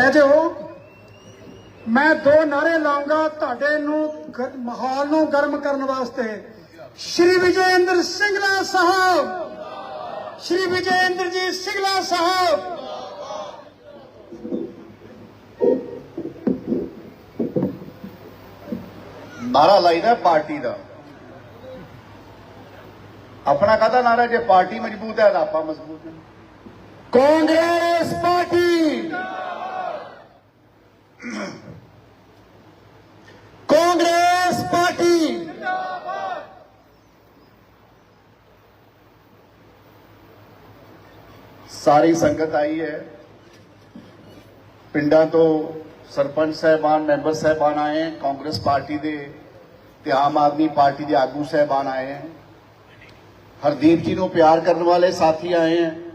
ਦਿਓ ਮੈਂ ਦੋ ਨਾਰੇ ਲਾਉਂਗਾ ਤੁਹਾਡੇ ਨੂੰ ਮਾਹੌਲ ਨੂੰ ਗਰਮ ਕਰਨ ਵਾਸਤੇ। ਸ਼੍ਰੀ ਵਿਜੇਂਦਰ ਸਿੰਘਲਾ ਸਾਹਿਬ। ਸ਼੍ਰੀ ਵਿਜੇਂਦਰ ਜੀ ਸਿੰਘਲਾ ਸਾਹਿਬ। ਨਾਰਾ ਲਾਈਦਾ ਪਾਰਟੀ ਦਾ। ਆਪਣਾ ਕਹਤਾ ਨਾਰਾ ਜੇ ਪਾਰਟੀ ਮਜ਼ਬੂਤ ਹੈ ਤਾਂ ਆਪਾਂ ਮਜ਼ਬੂਤ ਹਾਂ। Congress party. Congress party. ਸਾਰੀ ਸੰਗਤ ਆਈ ਹੈ। ਪਿੰਡਾਂ ਤੋਂ ਸਰਪੰਚ ਸਾਹਿਬਾਨ, ਮੈਂਬਰ ਸਾਹਿਬਾਨ ਆਏ ਹੈ। ਕਾਂਗਰਸ ਪਾਰਟੀ ਦੇ ਤੇ ਆਮ ਆਦਮੀ ਪਾਰਟੀ ਦੇ ਆਗੂ ਸਾਹਿਬਾਨ ਆਏ ਹੈ। ਹਰਦੀਪ ਜੀ ਨੂੰ ਪਿਆਰ ਕਰਨ ਵਾਲੇ ਸਾਥੀ ਆਏ ਹੈ।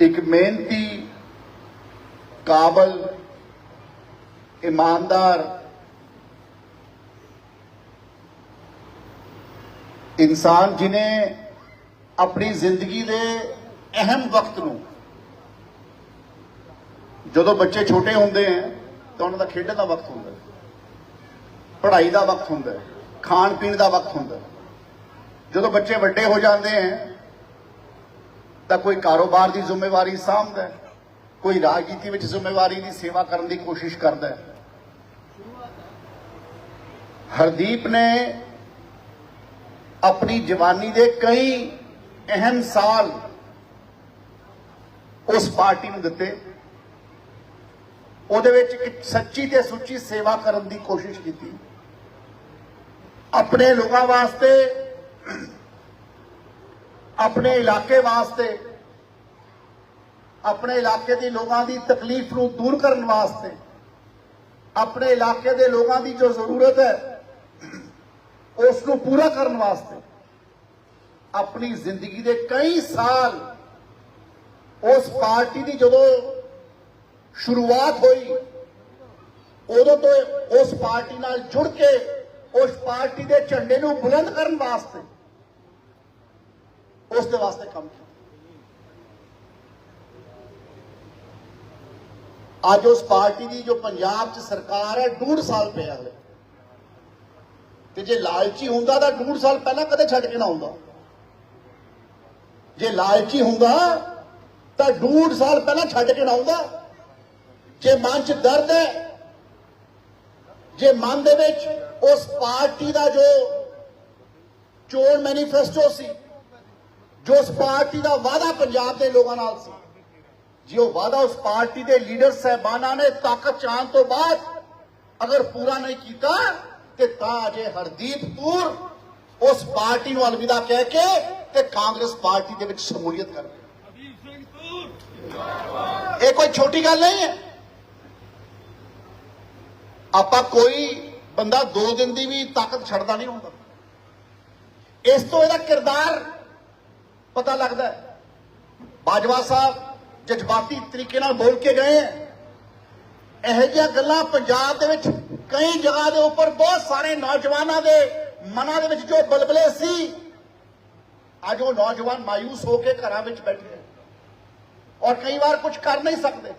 ਇੱਕ ਮਿਹਨਤੀ ਕਾਬਲ, ਇਮਾਨਦਾਰ ਇਨਸਾਨ ਜਿਨੇ ਆਪਣੀ ਜ਼ਿੰਦਗੀ ਦੇ ਅਹਿਮ ਵਕਤ ਨੂੰ ਜਦੋਂ ਬੱਚੇ ਛੋਟੇ ਹੁੰਦੇ ਹੈ ਤਾਂ ਉਹਨਾਂ ਦਾ ਖੇਡਣ ਦਾ ਵਕਤ ਹੁੰਦਾ ਹੈ, ਪੜ੍ਹਾਈ ਦਾ ਵਕਤ ਹੁੰਦਾ ਹੈ ਖਾਣ ਪੀਣ ਦਾ ਵਕਤ ਹੁੰਦਾ ਹੈ। ਜਦੋਂ ਬੱਚੇ ਵੱਡੇ ਹੋ ਜਾਂਦੇ ਹੈ ਤਾਂ ਕੋਈ ਕਾਰੋਬਾਰ ਦੀ ਜ਼ਿੰਮੇਵਾਰੀ ਸਾਂਭਦਾ ਕੋਈ ਰਾਜਨੀਤੀ ਵਿੱਚ ਜ਼ਿੰਮੇਵਾਰੀ ਦੀ ਸੇਵਾ ਕਰਨ ਦੀ ਕੋਸ਼ਿਸ਼ ਕਰਦਾ ਹੈ। ਹਰਦੀਪ ਨੇ ਆਪਣੀ ਜਵਾਨੀ ਦੇ ਕਈ ਅਹਿਮ ਸਾਲ ਉਸ ਪਾਰਟੀ ਨੂੰ ਦਿੱਤੇ। ਉਹਦੇ ਵਿੱਚ ਇੱਕ ਸੱਚੀ ਤੇ ਸੁੱਚੀ ਸੇਵਾ ਕਰਨ ਦੀ ਕੋਸ਼ਿਸ਼ ਕੀਤੀ। ਆਪਣੇ ਲੋਕਾਂ ਵਾਸਤੇ ਆਪਣੇ ਇਲਾਕੇ ਵਾਸਤੇ, ਆਪਣੇ ਇਲਾਕੇ ਦੇ ਲੋਕਾਂ ਦੀ ਤਕਲੀਫ ਨੂੰ ਦੂਰ ਕਰਨ ਵਾਸਤੇ, ਆਪਣੇ ਇਲਾਕੇ ਦੇ ਲੋਕਾਂ ਦੀ ਜੋ ਜ਼ਰੂਰਤ ਹੈ, ਉਸ ਨੂੰ ਪੂਰਾ ਕਰਨ ਵਾਸਤੇ, ਆਪਣੀ ਜ਼ਿੰਦਗੀ ਦੇ ਕਈ ਸਾਲ ਉਸ ਪਾਰਟੀ ਦੀ ਜਦੋਂ ਸ਼ੁਰੂਆਤ ਹੋਈ, ਉਦੋਂ ਤੋਂ ਉਸ ਪਾਰਟੀ ਨਾਲ ਜੁੜ ਕੇ ਉਸ ਪਾਰਟੀ ਦੇ ਝੰਡੇ ਨੂੰ ਬੁਲੰਦ ਕਰਨ ਵਾਸਤੇ ਉਸ ਦੇ ਵਾਸਤੇ ਕੰਮ ਕੀਤਾ। ਅੱਜ ਉਸ ਪਾਰਟੀ ਦੀ ਜੋ ਪੰਜਾਬ 'ਚ ਸਰਕਾਰ ਹੈ, ਡੂਢ ਸਾਲ ਪਿਆ ਹੈ ਤੇ ਜੇ ਲਾਲਚੀ ਹੁੰਦਾ ਤਾਂ ਡੂਢ ਸਾਲ ਪਹਿਲਾਂ ਕਦੇ ਛੱਡ ਕੇ ਨਾ ਆਉਂਦਾ। ਜੇ ਲਾਲਚੀ ਹੁੰਦਾ ਤਾਂ ਡੂਢ ਸਾਲ ਪਹਿਲਾਂ ਛੱਡ ਕੇ ਨਾ ਆਉਂਦਾ। ਜੇ ਮਨ 'ਚ ਦਰਦ ਹੈ, ਜੇ ਮਨ ਦੇ ਵਿੱਚ ਉਸ ਪਾਰਟੀ ਦਾ ਜੋ ਚੋਣ ਮੈਨੀਫੈਸਟੋ ਸੀ ਜੋ ਉਸ ਪਾਰਟੀ ਦਾ ਵਾਅਦਾ ਪੰਜਾਬ ਦੇ ਲੋਕਾਂ ਨਾਲ ਸੀ, ਜੇ ਉਹ ਵਾਅਦਾ ਉਸ ਪਾਰਟੀ ਦੇ ਲੀਡਰ ਸਹਿਬਾਨਾਂ ਨੇ ਤਾਕਤ ਚਾਹਣ ਤੋਂ ਬਾਅਦ ਅਗਰ ਪੂਰਾ ਨਹੀਂ ਕੀਤਾ, ਤੇ ਤਾਂ ਅਜੇ ਹਰਦੀਪ ਤੂਰ ਉਸ ਪਾਰਟੀ ਨੂੰ ਅਲਵਿਦਾ ਕਹਿ ਕੇ ਤੇ ਕਾਂਗਰਸ ਪਾਰਟੀ ਦੇ ਵਿੱਚ ਸ਼ਮੂਲੀਅਤ ਕਰ ਇਹ ਕੋਈ ਛੋਟੀ ਗੱਲ ਨਹੀਂ ਹੈ। ਆਪਾਂ ਕੋਈ ਬੰਦਾ ਦੋ ਦਿਨ ਦੀ ਵੀ ਤਾਕਤ ਛੱਡਦਾ ਨਹੀਂ ਹੁੰਦਾ। ਇਸ ਤੋਂ ਇਹਦਾ ਕਿਰਦਾਰ ਪਤਾ ਲੱਗਦਾ ਬਾਜਵਾ ਸਾਹਿਬ ਜਜ਼ਬਾਤੀ ਤਰੀਕੇ ਨਾਲ ਬੋਲ ਕੇ ਗਏ ਹੈ। ਇਹੋ ਜਿਹੀਆਂ ਗੱਲਾਂ ਪੰਜਾਬ ਦੇ ਵਿੱਚ ਕਈ ਜਗ੍ਹਾ ਦੇ ਉੱਪਰ ਬਹੁਤ ਸਾਰੇ ਨੌਜਵਾਨਾਂ ਦੇ ਮਨਾਂ ਦੇ ਵਿੱਚ ਜੋ ਬਲਬਲੇ ਸੀ, ਅੱਜ ਉਹ ਨੌਜਵਾਨ ਮਾਇੂਸ ਹੋ ਕੇ ਘਰਾਂ ਵਿੱਚ ਬੈਠੇ ਹੈ। ਔਰ ਕਈ ਵਾਰ ਕੁਝ ਕਰ ਨਹੀਂ ਸਕਦੇ।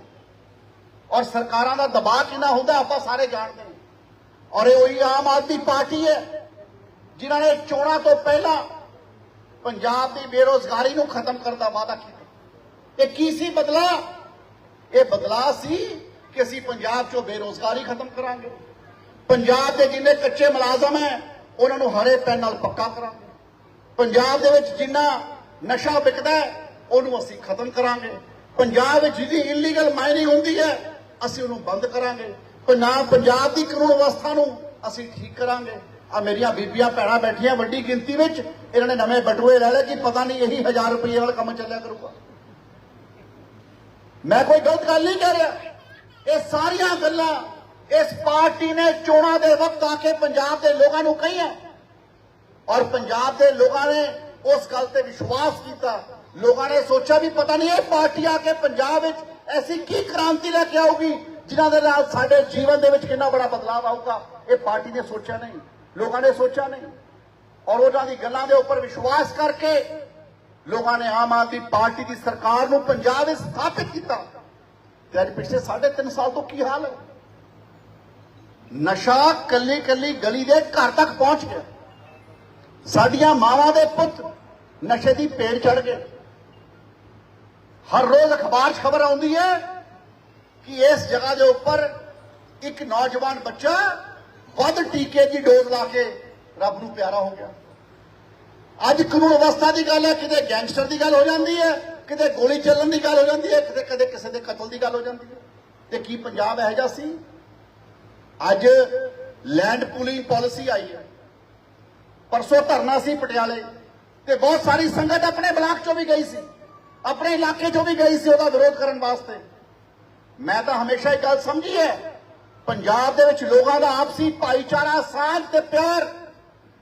ਔਰ ਸਰਕਾਰਾਂ ਦਾ ਦਬਾਅ ਕਿੰਨਾ ਹੁੰਦਾ ਆਪਾਂ ਸਾਰੇ ਜਾਣਦੇ ਹਾਂ। ਔਰ ਇਹ ਉਹੀ ਆਮ ਆਦਮੀ ਪਾਰਟੀ ਹੈ, ਜਿਨ੍ਹਾਂ ਨੇ ਚੋਣਾਂ ਤੋਂ ਪਹਿਲਾਂ ਪੰਜਾਬ ਦੀ ਬੇਰੋਜ਼ਗਾਰੀ ਨੂੰ ਖਤਮ ਕਰਨ ਦਾ ਵਾਅਦਾ ਕੀਤਾ। ਇਹ ਕੀ ਸੀ ਬਦਲਾ? ਇਹ ਬਦਲਾ ਸੀ ਕਿ ਅਸੀਂ ਪੰਜਾਬ 'ਚੋਂ ਬੇਰੋਜ਼ਗਾਰੀ ਖਤਮ ਕਰਾਂਗੇ। ਪੰਜਾਬ ਦੇ ਜਿੰਨੇ ਕੱਚੇ ਮੁਲਾਜ਼ਮ ਹੈ, ਉਹਨਾਂ ਨੂੰ ਹਰੇ ਪੈਨ ਨਾਲ ਪੱਕਾ ਕਰਾਂਗੇ। ਪੰਜਾਬ ਦੇ ਵਿੱਚ ਜਿੰਨਾ ਨਸ਼ਾ ਵਿਕਦਾ ਉਹਨੂੰ ਅਸੀਂ ਖਤਮ ਕਰਾਂਗੇ। ਪੰਜਾਬ ਵਿੱਚ ਜਿਹਦੀ ਇਲੀਗਲ ਮਾਈਨਿੰਗ ਹੁੰਦੀ ਹੈ, ਅਸੀਂ ਉਹਨੂੰ ਬੰਦ ਕਰਾਂਗੇ। ਪੰਜਾਬ ਪੰਜਾਬ ਦੀ ਕਾਨੂੰਨ ਵਿਵਸਥਾ ਨੂੰ ਅਸੀਂ ਠੀਕ ਕਰਾਂਗੇ। ਆ ਮੇਰੀਆਂ ਬੀਬੀਆਂ ਭੈਣਾਂ ਬੈਠੀਆਂ ਵੱਡੀ ਗਿਣਤੀ ਵਿੱਚ, ਇਹਨਾਂ ਨੇ ਨਵੇਂ ਬਟੂਏ ਲੈ ਲਏ ਕਿ ਪਤਾ ਨਹੀਂ ਇਹੀ 1000 ਰੁਪਏ ਵਾਲਾ ਕੰਮ ਚੱਲਿਆ ਕਰੂਗਾ। ਮੈਂ ਕੋਈ ਗਲਤ ਗੱਲ ਨਹੀਂ ਕਹਿ ਰਿਹਾ। ਇਹ ਸਾਰੀਆਂ ਗੱਲਾਂ ਇਸ ਪਾਰਟੀ ਨੇ ਚੋਣਾਂ ਦੇ ਵਕਤ ਆ ਕੇ ਪੰਜਾਬ ਦੇ ਲੋਕਾਂ ਨੂੰ ਕਹੀਆਂ। ਔਰ ਪੰਜਾਬ ਦੇ ਲੋਕਾਂ ਨੇ ਉਸ ਗੱਲ ਤੇ ਵਿਸ਼ਵਾਸ ਕੀਤਾ। ਲੋਕਾਂ ਨੇ ਸੋਚਿਆ ਵੀ ਪਤਾ ਨਹੀਂ ਇਹ ਪਾਰਟੀ ਆ ਕੇ ਪੰਜਾਬ ਵਿੱਚ ਐਸੀ ਕੀ ਕ੍ਰਾਂਤੀ ਲੈ ਕੇ ਆਊਗੀ, ਜਿਨ੍ਹਾਂ ਦੇ ਨਾਲ ਸਾਡੇ ਜੀਵਨ ਦੇ ਵਿੱਚ ਕਿੰਨਾ ਬੜਾ ਬਦਲਾਅ ਆਊਗਾ। ਇਹ ਪਾਰਟੀ ਨੇ ਸੋਚਿਆ ਨਹੀਂ। ਲੋਕਾਂ ਨੇ ਸੋਚਿਆ ਨਹੀਂ। ਔਰ ਉਹਨਾਂ ਦੀ ਗੱਲਾਂ ਦੇ ਉੱਪਰ ਵਿਸ਼ਵਾਸ ਕਰਕੇ ਲੋਕਾਂ ਨੇ ਆਮ ਆਦਮੀ ਪਾਰਟੀ ਦੀ ਸਰਕਾਰ ਨੂੰ ਪੰਜਾਬ ਵਿੱਚ ਸਥਾਪਿਤ ਕੀਤਾ। ਤੇ ਅੱਜ ਪਿਛਲੇ 3.5 ਸਾਲ ਤੋਂ ਕੀ ਹਾਲ ਹੈ? ਨਸ਼ਾ ਕੱਲੀ ਕੱਲੀ ਗਲੀ ਦੇ ਘਰ ਤੱਕ ਪਹੁੰਚ ਗਿਆ। ਸਾਡੀਆਂ ਮਾਵਾਂ ਦੇ ਪੁੱਤ ਨਸ਼ੇ ਦੀ ਪੇੜ ਚੜ ਗਏ। ਹਰ ਰੋਜ਼ ਅਖਬਾਰ 'ਚ ਖਬਰ ਆਉਂਦੀ ਹੈ ਕਿ ਇਸ ਜਗ੍ਹਾ ਦੇ ਉੱਪਰ ਇੱਕ ਨੌਜਵਾਨ ਬੱਚਾ ਵੱਧ ਟੀਕੇ ਦੀ ਡੋਜ਼ ਲਾ ਕੇ ਰੱਬ ਨੂੰ ਪਿਆਰਾ ਹੋ ਗਿਆ। ਅੱਜ ਕਾਨੂੰਨ ਅਵਸਥਾ ਦੀ ਗੱਲ ਹੈ, ਕਿਤੇ ਗੈਂਗਸਟਰ ਦੀ ਗੱਲ ਹੋ ਜਾਂਦੀ ਹੈ, ਕਿਤੇ ਗੋਲੀ ਚੱਲਣ ਦੀ ਗੱਲ ਹੋ ਜਾਂਦੀ ਹੈ, ਕਿਤੇ ਕਦੇ ਕਿਸੇ ਦੇ ਕਤਲ ਦੀ ਗੱਲ ਹੋ ਜਾਂਦੀ ਹੈ। ਤੇ ਕੀ ਪੰਜਾਬ ਇਹੋ ਜਿਹਾ ਸੀ? ਅੱਜ ਲੈਂਡ ਪੂਲਿੰਗ ਪਾਲਿਸੀ ਆਈ ਹੈ। ਪਰਸੋਂ ਧਰਨਾ ਸੀ ਪਟਿਆਲੇ ਤੇ ਬਹੁਤ ਸਾਰੀ ਸੰਗਤ ਆਪਣੇ ਬਲਾਕ ਚੋਂ ਵੀ ਗਈ ਸੀ, ਆਪਣੇ ਇਲਾਕੇ ਚੋਂ ਵੀ ਗਈ ਸੀ, ਉਹਦਾ ਵਿਰੋਧ ਕਰਨ ਵਾਸਤੇ। ਮੈਂ ਤਾਂ ਹਮੇਸ਼ਾ ਇਹ ਗੱਲ ਸਮਝੀ ਹੈ ਪੰਜਾਬ ਦੇ ਵਿੱਚ ਲੋਕਾਂ ਦਾ ਆਪਸੀ ਭਾਈਚਾਰਾ, ਸਾਂਝ ਤੇ ਪਿਆਰ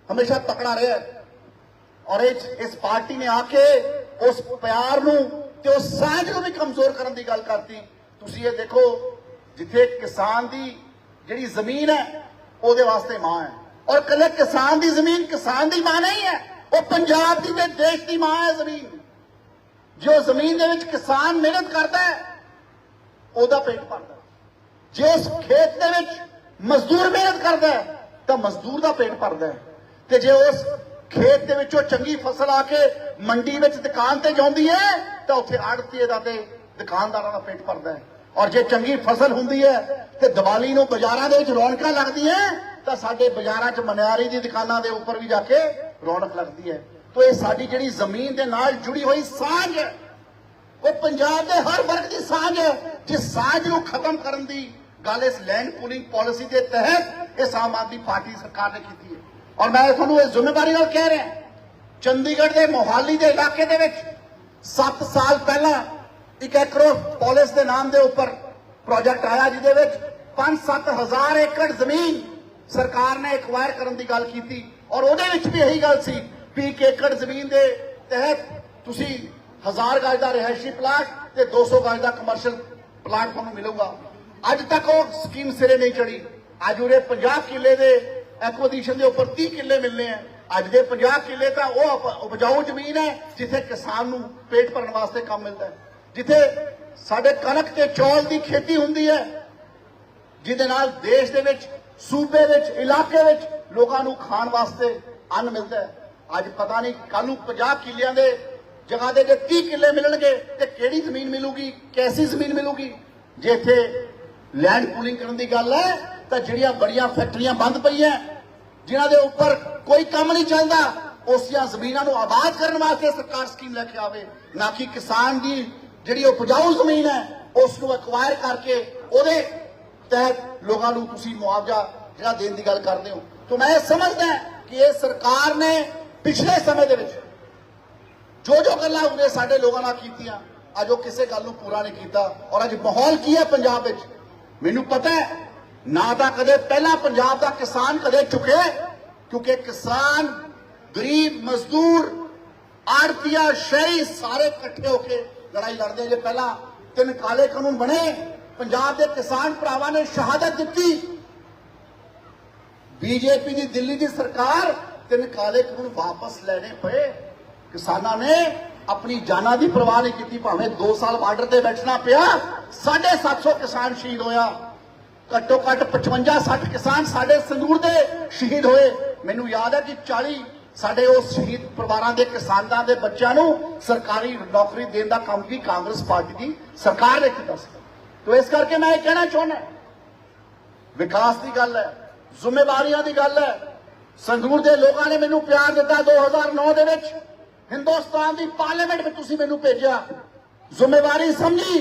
ਹਮੇਸ਼ਾ ਤਕੜਾ ਰਿਹਾ ਔਰ ਇਸ ਇਸ ਪਾਰਟੀ ਨੇ ਆ ਕੇ ਉਸ ਪਿਆਰ ਨੂੰ ਤੇ ਉਸ ਸਾਂਝ ਨੂੰ ਵੀ ਕਮਜ਼ੋਰ ਕਰਨ ਦੀ ਗੱਲ ਕਰਤੀ। ਤੁਸੀਂ ਇਹ ਦੇਖੋ, ਜਿੱਥੇ ਕਿਸਾਨ ਦੀ ਜਿਹੜੀ ਜ਼ਮੀਨ ਹੈ, ਉਹਦੇ ਵਾਸਤੇ ਮਾਂ ਹੈ। ਔਰ ਕੱਲੇ ਕਿਸਾਨ ਦੀ ਜ਼ਮੀਨ ਕਿਸਾਨ ਦੀ ਮਾਂ ਨਹੀਂ ਹੈ, ਉਹ ਪੰਜਾਬ ਦੀ ਤੇ ਦੇਸ਼ ਦੀ ਮਾਂ ਹੈ ਜ਼ਮੀਨ। ਜੋ ਜ਼ਮੀਨ ਦੇ ਵਿੱਚ ਕਿਸਾਨ ਮਿਹਨਤ ਕਰਦਾ ਹੈ, ਉਹਦਾ ਪੇਟ ਭਰਦਾ ਹੈ। ਜੇ ਉਸ ਖੇਤ ਦੇ ਵਿੱਚ ਮਜ਼ਦੂਰ ਮਿਹਨਤ ਕਰਦਾ ਹੈ, ਤਾਂ ਮਜ਼ਦੂਰ ਦਾ ਪੇਟ ਭਰਦਾ ਹੈ ਤੇ ਜੇ ਉਸ ਖੇਤ ਦੇ ਵਿੱਚੋਂ ਚੰਗੀ ਫਸਲ ਆ ਕੇ ਮੰਡੀ ਵਿੱਚ ਦੁਕਾਨ ਤੇ ਜਾਂਦੀ ਹੈ, ਤਾਂ ਉੱਥੇ ਆੜਤੀਏ ਦਾ ਤੇ ਦੁਕਾਨਦਾਰਾਂ ਦਾ ਪੇਟ ਭਰਦਾ ਹੈ ਔਰ ਜੇ ਚੰਗੀ ਫਸਲ ਹੁੰਦੀ ਹੈ, ਤੇ ਦੀਵਾਲੀ ਨੂੰ ਬਾਜ਼ਾਰਾਂ ਦੇ ਵਿੱਚ ਰੌਣਕਾਂ ਲੱਗਦੀਆਂ ਤਾਂ ਸਾਡੇ ਬਾਜ਼ਾਰਾਂ 'ਚ ਮਨਿਆਰੀ ਦੀ ਦੁਕਾਨਾਂ ਦੇ ਉੱਪਰ ਵੀ ਜਾ ਕੇ ਰੌਣਕ ਲੱਗਦੀ ਹੈ ਤਾਂ ਇਹ ਸਾਡੀ ਜਿਹੜੀ ਜ਼ਮੀਨ ਦੇ ਨਾਲ ਜੁੜੀ ਹੋਈ ਸਾਂਝ ਹੈ, ਉਹ ਪੰਜਾਬ ਦੇ ਹਰ ਵਰਗ ਦੀ ਸਾਂਝ ਹੈ, ਜਿਸ ਸਾਂਝ ਨੂੰ ਖਤਮ ਕਰਨ ਦੀ ਗੱਲ ਇਸ ਲੈਂਡ ਪੂਲਿੰਗ ਪਾਲਿਸੀ ਦੇ ਤਹਿਤ ਇਸ ਆਮ ਆਦਮੀ ਪਾਰਟੀ ਸਰਕਾਰ ਨੇ ਕੀਤੀ ਹੈ। ਔਰ ਮੈਂ ਤੁਹਾਨੂੰ ਇਹ ਜ਼ਿੰਮੇਵਾਰੀ ਨਾਲ ਕਹਿ ਰਿਹਾ ਚੰਡੀਗੜ੍ਹ ਦੇ ਮੋਹਾਲੀ ਦੇ ਇਲਾਕੇ ਦੇ ਵਿੱਚ 7 ਸਾਲ ਪਹਿਲਾਂ ਇੱਕ ਐਕਰੋ ਪਾਲਿਸ ਦੇ ਨਾਮ ਦੇ ਉੱਪਰ ਪ੍ਰੋਜੈਕਟ ਆਇਆ, ਜਿਹਦੇ ਵਿੱਚ 5-7 ਹਜ਼ਾਰ ਏਕੜ ਜ਼ਮੀਨ ਸਰਕਾਰ ਨੇ ਐਕਵਾਇਰ ਕਰਨ ਦੀ ਗੱਲ ਕੀਤੀ। ਔਰ ਉਹਦੇ ਵਿੱਚ ਵੀ ਇਹੀ ਗੱਲ ਸੀ ਵੀ ਇੱਕ ਏਕੜ ਜ਼ਮੀਨ ਦੇ ਤਹਿਤ ਤੁਸੀਂ ਹਜ਼ਾਰ ਗਜ ਦਾ ਰਿਹਾਇਸ਼ੀ ਪਲਾਟ ਤੇ 200 ਗਜ ਦਾ ਕਮਰਸ਼ੀਅਲ ਪਲਾਟ ਤੁਹਾਨੂੰ ਮਿਲੂਗਾ। ਅੱਜ ਤੱਕ ਉਹ ਸਕੀਮ ਸਿਰੇ ਨਹੀਂ ਚੜੀ ਅੱਜ ਉਰੇ 50 ਕਿੱਲੇ ਦੇ ਐਕੁਆਜੀਸ਼ਨ ਦੇ ਉੱਪਰ 30 ਕਿੱਲੇ ਮਿਲਨੇ ਆ। ਅੱਜ ਦੇ 50 ਕਿੱਲੇ ਤਾਂ ਉਹ ਉਪਜਾਊ ਜ਼ਮੀਨ ਹੈ, ਜਿੱਥੇ ਕਿਸਾਨ ਨੂੰ ਪੇਟ ਭਰਨ ਵਾਸਤੇ ਕੰਮ ਮਿਲਦਾ ਹੈ। ਜਿੱਥੇ ਸਾਡੇ ਕਣਕ ਤੇ ਚੌਲ ਦੀ ਖੇਤੀ ਹੁੰਦੀ ਹੈ, ਜਿਹਦੇ ਨਾਲ ਦੇਸ਼ ਦੇ ਵਿੱਚ, ਸੂਬੇ ਵਿੱਚ, ਇਲਾਕੇ ਵਿੱਚ ਲੋਕਾਂ ਨੂੰ ਖਾਣ ਵਾਸਤੇ ਅੰਨ ਮਿਲਦਾ ਹੈ। ਅੱਜ ਪਤਾ ਨਹੀਂ ਕੱਲ ਨੂੰ 50 ਕਿੱਲਿਆਂ ਦੇ ਜਗ੍ਹਾ ਦੇ ਜੇ 30 ਕਿੱਲੇ ਮਿਲਣਗੇ ਤੇ ਕਿਹੜੀ ਜ਼ਮੀਨ ਮਿਲੂਗੀ, ਕੈਸੀ ਜ਼ਮੀਨ ਮਿਲੂਗੀ? ਜੇ ਇੱਥੇ ਲੈਂਡ ਪੂਲਿੰਗ ਕਰਨ ਦੀ ਗੱਲ ਹੈ, ਤਾਂ ਜਿਹੜੀਆਂ ਬੜੀਆਂ ਫੈਕਟਰੀਆਂ ਬੰਦ ਪਈਆਂ, ਜਿਨ੍ਹਾਂ ਦੇ ਉੱਪਰ ਕੋਈ ਕੰਮ ਨਹੀਂ ਚੱਲਦਾ, ਉਸੀਆਂ ਜ਼ਮੀਨਾਂ ਨੂੰ ਆਬਾਦ ਕਰਨ ਵਾਸਤੇ ਸਰਕਾਰ ਸਕੀਮ ਲੈ ਕੇ ਆਵੇ। ਨਾ ਕਿ ਕਿਸਾਨ ਦੀ ਜਿਹੜੀ ਉਪਜਾਊ ਜ਼ਮੀਨ ਹੈ, ਉਸ ਨੂੰ ਐਕਵਾਇਰ ਕਰਕੇ ਉਹਦੇ ਤਹਿਤ ਲੋਕਾਂ ਨੂੰ ਤੁਸੀਂ ਮੁਆਵਜ਼ਾ ਜਿਹੜਾ ਦੇਣ ਦੀ ਗੱਲ ਕਰਦੇ ਹੋ। ਤਾਂ ਮੈਂ ਇਹ ਸਮਝਦਾ ਕਿ ਇਹ ਸਰਕਾਰ ਨੇ ਪਿਛਲੇ ਸਮੇਂ ਦੇ ਵਿੱਚ ਜੋ ਜੋ ਗੱਲਾਂ ਉਹਨੇ ਸਾਡੇ ਲੋਕਾਂ ਨਾਲ ਕੀਤੀਆਂ, ਅੱਜ ਉਹ ਕਿਸੇ ਗੱਲ ਨੂੰ ਪੂਰਾ ਨਹੀਂ ਕੀਤਾ। ਔਰ ਅੱਜ ਮਾਹੌਲ ਕੀ ਹੈ ਪੰਜਾਬ ਵਿੱਚ? ਮੈਨੂੰ ਪਤਾ ਹੈ, ਨਾ ਤਾਂ ਕਦੇ ਪਹਿਲਾਂ ਪੰਜਾਬ ਦਾ ਕਿਸਾਨ ਕਦੇ ਝੁਕੇ, ਕਿਉਂਕਿ ਕਿਸਾਨ, ਗਰੀਬ, ਮਜ਼ਦੂਰ, ਆੜਤੀਆ, ਸ਼ਹਿਰੀ ਸਾਰੇ ਇਕੱਠੇ ਹੋ ਕੇ ਲੜਾਈ ਲੜਦੇ ਜੇ ਪਹਿਲਾਂ ਤਿੰਨ ਕਾਲੇ ਕਾਨੂੰਨ ਬਣੇ, ਪੰਜਾਬ ਦੇ ਕਿਸਾਨ ਭਰਾਵਾਂ ਨੇ ਸ਼ਹਾਦਤ ਦਿੱਤੀ। ਬੀਜੇਪੀ ਦੀ, ਦਿੱਲੀ ਦੀ ਸਰਕਾਰ ਤਿੰਨ ਕਾਲੇ ਕਾਨੂੰਨ ਵਾਪਸ ਲੈਣੇ ਪਏ। ਕਿਸਾਨਾਂ ਨੇ ਆਪਣੀ ਜਾਨਾਂ ਦੀ ਪਰਵਾਹ ਨਹੀਂ ਕੀਤੀ, ਭਾਵੇਂ 2 ਸਾਲ ਬਾਰਡਰ ਤੇ ਬੈਠਣਾ ਪਿਆ 750 ਕਿਸਾਨ ਸ਼ਹੀਦ ਹੋਇਆ। ਘੱਟੋ ਘੱਟ 55 60 ਕਿਸਾਨ ਸਾਡੇ ਸੰਗਰੂਰ ਦੇ ਸ਼ਹੀਦ ਹੋਏ। ਮੈਨੂੰ ਯਾਦ ਹੈ ਕਿ 40 ਸਾਡੇ ਉਸ ਸ਼ਹੀਦ ਪਰਿਵਾਰਾਂ ਦੇ, ਕਿਸਾਨਾਂ ਦੇ ਬੱਚਿਆਂ ਨੂੰ ਸਰਕਾਰੀ ਨੌਕਰੀ ਦੇਣ ਦਾ ਕੰਮ ਵੀ ਕਾਂਗਰਸ ਪਾਰਟੀ ਦੀ ਸਰਕਾਰ ਨੇ ਕੀਤਾ ਸੀ। ਤੋ ਇਸ ਕਰਕੇ ਮੈਂ ਇਹ ਕਹਿਣਾ ਚਾਹੁੰਦਾ ਵਿਕਾਸ ਦੀ ਗੱਲ ਹੈ, ਜ਼ਿੰਮੇਵਾਰੀਆਂ ਦੀ ਗੱਲ ਹੈ। ਸੰਗਰੂਰ ਦੇ ਲੋਕਾਂ ਨੇ ਮੈਨੂੰ ਪਿਆਰ ਦਿੱਤਾ 2009 ਦੇ ਵਿੱਚ। ਹਿੰਦੁਸਤਾਨ ਦੀ ਪਾਰਲੀਮੈਂਟ ਵਿੱਚ ਤੁਸੀਂ ਮੈਨੂੰ ਭੇਜਿਆ। ਜ਼ਿੰਮੇਵਾਰੀ ਸਮਝੀ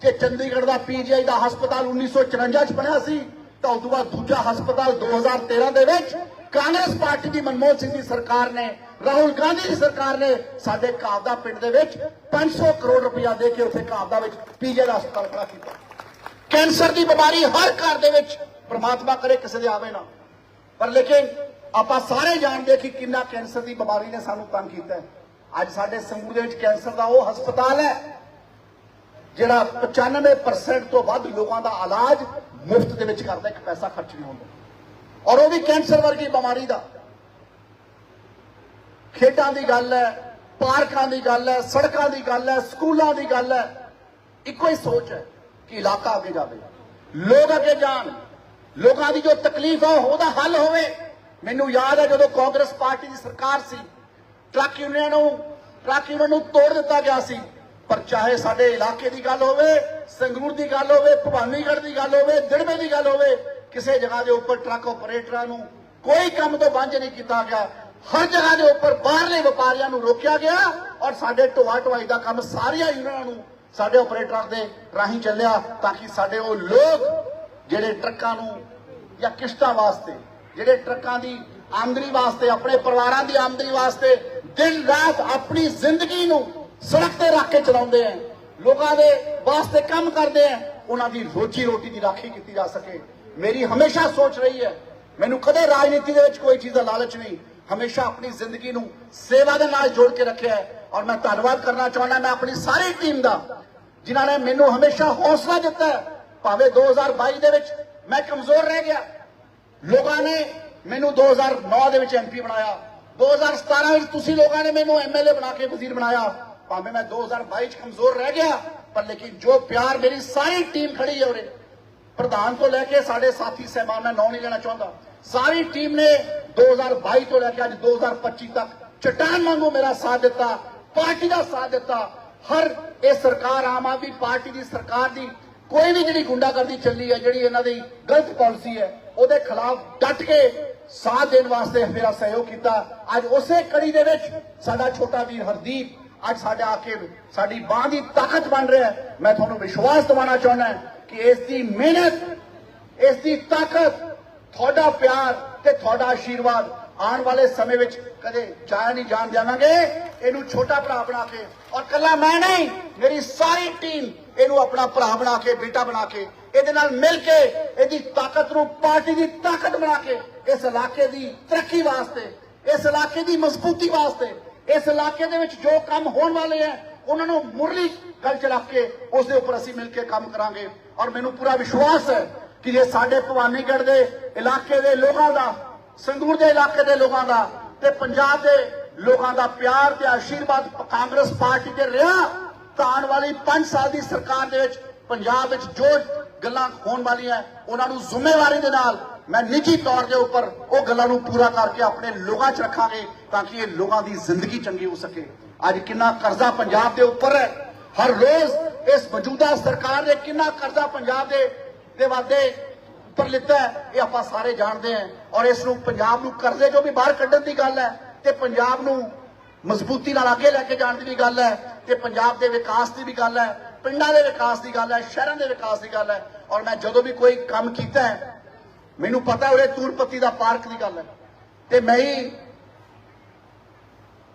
ਕਿ ਚੰਡੀਗੜ੍ਹ ਦਾ ਪੀਜੀਆਈ ਦਾ ਹਸਪਤਾਲ 1954 ਚ ਬਣਿਆ ਸੀ, ਤਾਂ ਉਸ ਬਾਅਦ ਦੂਜਾ ਹਸਪਤਾਲ 2013 ਦੇ ਵਿੱਚ ਕਾਂਗਰਸ ਪਾਰਟੀ ਦੀ ਮਨਮੋਹਨ ਸਿੰਘ ਦੀ ਸਰਕਾਰ ਨੇ, ਰਾਹੁਲ ਗਾਂਧੀ ਦੀ ਸਰਕਾਰ ਨੇ ਸਾਡੇ ਕਾਬਦਾ ਪਿੰਡ ਦੇ ਵਿੱਚ 500 ਕਰੋੜ ਰੁਪਇਆ ਦੇ ਕੇ ਉੱਥੇ ਕਾਬਦਾ ਵਿੱਚ ਪੀਜੀਆਈ ਦਾ ਹਸਪਤਾਲ ਖੜਾ ਕੀਤਾ। ਕੈਂਸਰ ਦੀ ਬਿਮਾਰੀ ਹਰ ਘਰ ਦੇ ਵਿੱਚ ਪਰਮਾਤਮਾ ਕਰੇ, ਕਿਸੇ ਦੇ ਆਵੇ ਨਾ। ਪਰ ਲੇਕਿਨ ਆਪਾਂ ਸਾਰੇ ਜਾਣਦੇ ਕਿ ਕਿੰਨਾ ਕੈਂਸਰ ਦੀ ਬਿਮਾਰੀ ਨੇ ਸਾਨੂੰ ਤੰਗ ਕੀਤਾ ਹੈ। ਅੱਜ ਸਾਡੇ ਸੰਗਰੂਰ ਦੇ ਵਿੱਚ ਕੈਂਸਰ ਦਾ ਉਹ ਹਸਪਤਾਲ ਹੈ, ਜਿਹੜਾ 95% ਤੋਂ ਵੱਧ ਲੋਕਾਂ ਦਾ ਇਲਾਜ ਮੁਫਤ ਦੇ ਵਿੱਚ ਕਰਦਾ, ਇੱਕ ਪੈਸਾ ਖਰਚ ਨਹੀਂ ਹੁੰਦਾ। ਔਰ ਉਹ ਵੀ ਕੈਂਸਰ ਵਰਗੀ ਬਿਮਾਰੀ ਦਾ। ਖੇਡਾਂ ਦੀ ਗੱਲ ਹੈ, ਪਾਰਕਾਂ ਦੀ ਗੱਲ ਹੈ, ਸੜਕਾਂ ਦੀ ਗੱਲ ਹੈ, ਸਕੂਲਾਂ ਦੀ ਗੱਲ ਹੈ, ਇੱਕੋ ਹੀ ਸੋਚ ਹੈ ਕਿ ਇਲਾਕਾ ਅੱਗੇ ਜਾਵੇ। ਲੋਕ ਅੱਗੇ ਜਾਣ। ਲੋਕਾਂ ਦੀ ਜੋ ਤਕਲੀਫ ਹੈ ਉਹਦਾ ਹੱਲ ਹੋਵੇ। ਮੈਨੂੰ ਯਾਦ ਹੈ ਜਦੋਂ ਕਾਂਗਰਸ ਪਾਰਟੀ ਦੀ ਸਰਕਾਰ ਸੀ ਟਰੱਕ ਯੂਨੀਅਨ ਨੂੰ, ਟਰੱਕ ਯੂਨੀਅਨ ਨੂੰ ਤੋੜ ਦਿੱਤਾ ਗਿਆ ਸੀ। ਪਰ ਚਾਹੇ ਸਾਡੇ ਇਲਾਕੇ ਦੀ ਗੱਲ ਹੋਵੇ, ਸੰਗਰੂਰ ਦੀ ਗੱਲ ਹੋਵੇ, ਭਵਾਨੀਗੜ੍ਹ ਦੀ ਗੱਲ ਹੋਵੇ ਦਿੜਬੇ ਦੀ ਗੱਲ ਹੋਵੇ, ਕਿਸੇ ਜਗ੍ਹਾ ਦੇ ਉੱਪਰ ਟਰੱਕ ਆਪਰੇਟਰਾਂ ਨੂੰ ਕੋਈ ਕੰਮ ਤੋਂ ਵਾਂਝੇ ਨਹੀਂ ਕੀਤਾ ਗਿਆ। ਹਰ ਜਗ੍ਹਾ ਦੇ ਉੱਪਰ ਬਾਹਰਲੇ ਵਪਾਰੀਆਂ ਨੂੰ ਰੋਕਿਆ ਗਿਆ ਔਰ ਸਾਡੇ ਢੋਆ ਢੁਆਈ ਦਾ ਕੰਮ ਸਾਰੀਆਂ ਯੂਨੀਅਨਾਂ ਨੂੰ ਸਾਡੇ ਆਪਰੇਟਰਾਂ ਦੇ ਰਾਹੀਂ ਚੱਲਿਆ ਤਾਂ ਕਿ ਸਾਡੇ ਉਹ ਲੋਕ ਜਿਹੜੇ ਟਰੱਕਾਂ ਨੂੰ ਜਾਂ ਕਿਸ਼ਤਾਂ ਵਾਸਤੇ, ਜਿਹੜੇ ਟਰੱਕਾਂ ਦੀ ਆਮਦਨੀ ਵਾਸਤੇ, ਆਪਣੇ ਪਰਿਵਾਰਾਂ ਦੀ ਆਮਦਨੀ ਵਾਸਤੇ ਦਿਨ ਰਾਤ ਆਪਣੀ ਜ਼ਿੰਦਗੀ ਨੂੰ ਸੜਕ ਤੇ ਰੱਖ ਕੇ ਚਲਾਉਂਦੇ ਆ। ਲੋਕਾਂ ਦੇ ਵਾਸਤੇ ਕੰਮ ਕਰਦੇ ਆ। ਉਹਨਾਂ ਦੀ ਰੋਜੀ ਰੋਟੀ ਦੀ ਰਾਖੀ ਕੀਤੀ ਜਾ ਸਕੇ। ਮੇਰੀ ਹਮੇਸ਼ਾ ਸੋਚ ਰਹੀ ਹੈ, ਮੈਨੂੰ ਕਦੇ ਰਾਜਨੀਤੀ ਦੇ ਵਿੱਚ ਕੋਈ ਚੀਜ਼ ਦਾ ਲਾਲਚ ਨਹੀਂ। ਹਮੇਸ਼ਾ ਆਪਣੀ ਜ਼ਿੰਦਗੀ ਨੂੰ ਸੇਵਾ ਦੇ ਨਾਲ ਜੋੜ ਕੇ ਰੱਖਿਆ ਹੈ। ਔਰ ਮੈਂ ਧੰਨਵਾਦ ਕਰਨਾ ਚਾਹੁੰਦਾ ਮੈਂ ਆਪਣੀ ਸਾਰੀ ਟੀਮ ਦਾ, ਜਿਨ੍ਹਾਂ ਨੇ ਮੈਨੂੰ ਹਮੇਸ਼ਾ ਹੌਸਲਾ ਦਿੱਤਾ ਹੈ। ਭਾਵੇਂ 2022 ਦੇ ਵਿੱਚ ਮੈਂ ਕਮਜ਼ੋਰ ਰਹਿ ਗਿਆ। ਲੋਕਾਂ ਨੇ ਮੈਨੂੰ 2009 ਦੇ ਵਿੱਚ ਐਮਪੀ ਬਣਾਇਆ। 2017 ਵਿੱਚ ਤੁਸੀਂ ਲੋਕਾਂ ਨੇ ਮੈਨੂੰ ਐਮਐਲਏ ਬਣਾ ਕੇ ਵਜ਼ੀਰ ਬਣਾਇਆ। ਭਾਵੇਂ ਮੈਂ 2022 ਚ ਕਮਜ਼ੋਰ ਰਹਿ ਗਿਆ, ਪਰ ਲੇਕਿਨ ਜੋ ਪਿਆਰ ਮੇਰੀ ਸਾਰੀ ਟੀਮ ਖੜੀ ਹੈ ਉਰੇ। ਪ੍ਰਧਾਨ ਤੋਂ ਲੈ ਕੇ ਸਾਡੇ ਸਾਥੀ ਸਹਿਬਾਨ ਮੈਂ ਨਾਂ ਨਹੀਂ ਲੈਣਾ ਚਾਹੁੰਦਾ। ਸਾਰੀ ਟੀਮ ਨੇ 2022 ਤੋਂ ਲੈ ਕੇ ਅੱਜ 2025 ਤੱਕ ਚਟਾਨ ਵਾਂਗੂ ਮੇਰਾ ਸਾਥ ਦਿੱਤਾ, ਪਾਰਟੀ ਦਾ ਸਾਥ ਦਿੱਤਾ। ਹਰ ਇਹ ਸਰਕਾਰ ਆਮ ਆਦਮੀ ਪਾਰਟੀ ਦੀ ਸਰਕਾਰ ਦੀ ਕੋਈ ਵੀ ਜਿਹੜੀ ਗੁੰਡਾਗਰਦੀ ਚੱਲੀ ਹੈ, ਜਿਹੜੀ ਇਹਨਾਂ ਦੀ ਗਲਤ ਪਾਲਿਸੀ ਹੈ, ਉਹਦੇ ਖਿਲਾਫ ਡਟ ਕੇ ਸਾਥ ਦੇਣ ਵਾਸਤੇ ਮੇਰਾ ਸਹਿਯੋਗ ਕੀਤਾ। ਅੱਜ ਉਸੇ ਕੜੀ ਦੇ ਵਿੱਚ ਸਾਡਾ ਛੋਟਾ ਵੀਰ ਹਰਦੀਪ, ਅੱਜ ਸਾਡੇ ਆ ਕੇ ਸਾਡੀ ਬਾਹ ਦੀ ਤਾਕਤ ਬਣ ਰਿਹਾ ਹੈ। ਮੈਂ ਤੁਹਾਨੂੰ ਵਿਸ਼ਵਾਸ ਦਿਵਾਉਣਾ ਚਾਹੁੰਦਾ ਕਿ ਇਸ ਦੀ ਮਿਹਨਤ, ਇਸ ਦੀ ਤਾਕਤ, ਤੁਹਾਡਾ ਪਿਆਰ ਤੇ ਤੁਹਾਡਾ ਆਸ਼ੀਰਵਾਦ ਆਉਣ ਵਾਲੇ ਸਮੇਂ ਵਿੱਚ ਕਦੇ ਜਾਇਆ ਨਹੀਂ ਜਾਣ ਦੇਵਾਂਗੇ। ਇਹਨੂੰ ਛੋਟਾ ਭਰਾ ਬਣਾ ਕੇ ਔਰ ਕੱਲਾ ਮੈਂ ਨਹੀਂ, ਮੇਰੀ ਸਾਰੀ ਟੀਮ ਇਹਨੂੰ ਆਪਣਾ ਭਰਾ ਬਣਾ ਕੇ, ਬੇਟਾ ਬਣਾ ਕੇ ਇਹਦੇ ਨਾਲ ਮਿਲ ਕੇ ਇਹਦੀ ਤਾਕਤ ਨੂੰ ਪਾਰਟੀ ਦੀ ਤਾਕਤ ਬਣਾ ਕੇ ਇਸ ਇਲਾਕੇ ਦੀ ਤਰੱਕੀ ਵਾਸਤੇ, ਇਸ ਇਲਾਕੇ ਦੀ ਮਜ਼ਬੂਤੀ ਵਾਸਤੇ, ਇਸ ਇਲਾਕੇ ਦੇ ਵਿੱਚ ਜੋ ਕੰਮ ਹੋਣ ਵਾਲੇ ਹੈ ਉਹਨਾਂ ਨੂੰ ਮੁਰਲੀ ਗੱਲ ਚ ਕੇ ਉਸ ਦੇ ਉੱਪਰ ਅਸੀਂ ਮਿਲ ਕੇ ਕੰਮ ਕਰਾਂਗੇ। ਔਰ ਮੈਨੂੰ ਪੂਰਾ ਵਿਸ਼ਵਾਸ ਹੈ ਕਿ ਜੇ ਸਾਡੇ ਭਵਾਨੀਗੜ੍ਹ ਦੇ ਇਲਾਕੇ ਦੇ ਲੋਕਾਂ ਦਾ ਸੰਗੂਰ ਦੇ ਇਲਾਕੇ ਦੇ ਲੋਕਾਂ ਦਾ ਤੇ ਪੰਜਾਬ ਦੇ ਲੋਕਾਂ ਦਾ ਪਿਆਰ ਤੇ ਆਸ਼ੀਰਵਾਦ ਕਾਂਗਰਸ ਪਾਰਟੀ ਤੇ ਰਿਹਾ, ਤਾਂ ਆਉਣ ਵਾਲੀ 5 ਸਾਲ ਦੀ ਸਰਕਾਰ ਦੇ ਵਿੱਚ, ਪੰਜਾਬ ਵਿੱਚ ਜੋ ਗੱਲਾਂ ਹੋਣ ਵਾਲੀਆਂ, ਉਹਨਾਂ ਨੂੰ ਜ਼ਿੰਮੇਵਾਰੀ ਦੇ ਨਾਲ ਮੈਂ ਨਿੱਜੀ ਤੌਰ ਦੇ ਉੱਪਰ ਉਹ ਗੱਲਾਂ ਨੂੰ ਪੂਰਾ ਕਰਕੇ ਆਪਣੇ ਲੋਕਾਂ 'ਚ ਰੱਖਾਂਗੇ ਤਾਂ ਕਿ ਇਹ ਲੋਕਾਂ ਦੀ ਜ਼ਿੰਦਗੀ ਚੰਗੀ ਹੋ ਸਕੇ। ਅੱਜ ਕਿੰਨਾ ਕਰਜ਼ਾ ਪੰਜਾਬ ਦੇ ਉੱਪਰ ਹੈ। ਹਰ ਰੋਜ਼ ਇਸ ਮੌਜੂਦਾ ਸਰਕਾਰ ਨੇ ਕਿੰਨਾ ਕਰਜ਼ਾ ਪੰਜਾਬ ਦੇ ਦੇ ਵਾਦੇ ਉੱਪਰ ਲਿੱਤਾ ਹੈ, ਇਹ ਆਪਾਂ ਸਾਰੇ ਜਾਣਦੇ ਹਾਂ। ਔਰ ਇਸ ਨੂੰ ਪੰਜਾਬ ਨੂੰ ਕਰਜ਼ੇ ਜੋ ਵੀ ਬਾਹਰ ਕੱਢਣ ਦੀ ਗੱਲ ਹੈ ਤੇ ਪੰਜਾਬ ਨੂੰ ਮਜ਼ਬੂਤੀ ਨਾਲ ਅੱਗੇ ਲੈ ਕੇ ਜਾਣ ਦੀ ਵੀ ਗੱਲ ਹੈ ਤੇ ਪੰਜਾਬ ਦੇ ਵਿਕਾਸ ਦੀ ਵੀ ਗੱਲ ਹੈ। ਪਿੰਡਾਂ ਦੇ ਵਿਕਾਸ ਦੀ ਗੱਲ ਹੈ, ਸ਼ਹਿਰਾਂ ਦੇ ਵਿਕਾਸ ਦੀ ਗੱਲ ਹੈ ਔਰ ਮੈਂ ਜਦੋਂ ਵੀ ਕੋਈ ਕੰਮ ਕੀਤਾ ਹੈ, ਮੈਨੂੰ ਪਤਾ ਹੈ ਉਹਦੇ ਤੂਰਪੱਤੀ ਦਾ ਪਾਰਕ ਦੀ ਗੱਲ ਹੈ ਤੇ ਮੈਂ ਹੀ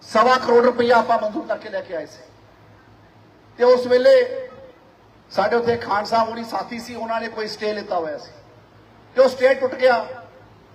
ਸਵਾ ਕਰੋੜ ਰੁਪਈਆ ਆਪਾਂ ਮਨਜ਼ੂਰ ਕਰਕੇ ਲੈ ਕੇ ਆਏ ਸੀ। ਤੇ ਉਸ ਵੇਲੇ ਸਾਡੇ ਉੱਥੇ ਖਾਨ ਸਾਹਿਬ ਹੋਣੀ ਸਾਥੀ ਸੀ, ਉਹਨਾਂ ਨੇ ਕੋਈ ਸਟੇ ਲਿੱਤਾ ਹੋਇਆ ਸੀ। ਤੇ ਉਹ ਸਟੇ ਟੁੱਟ ਗਿਆ।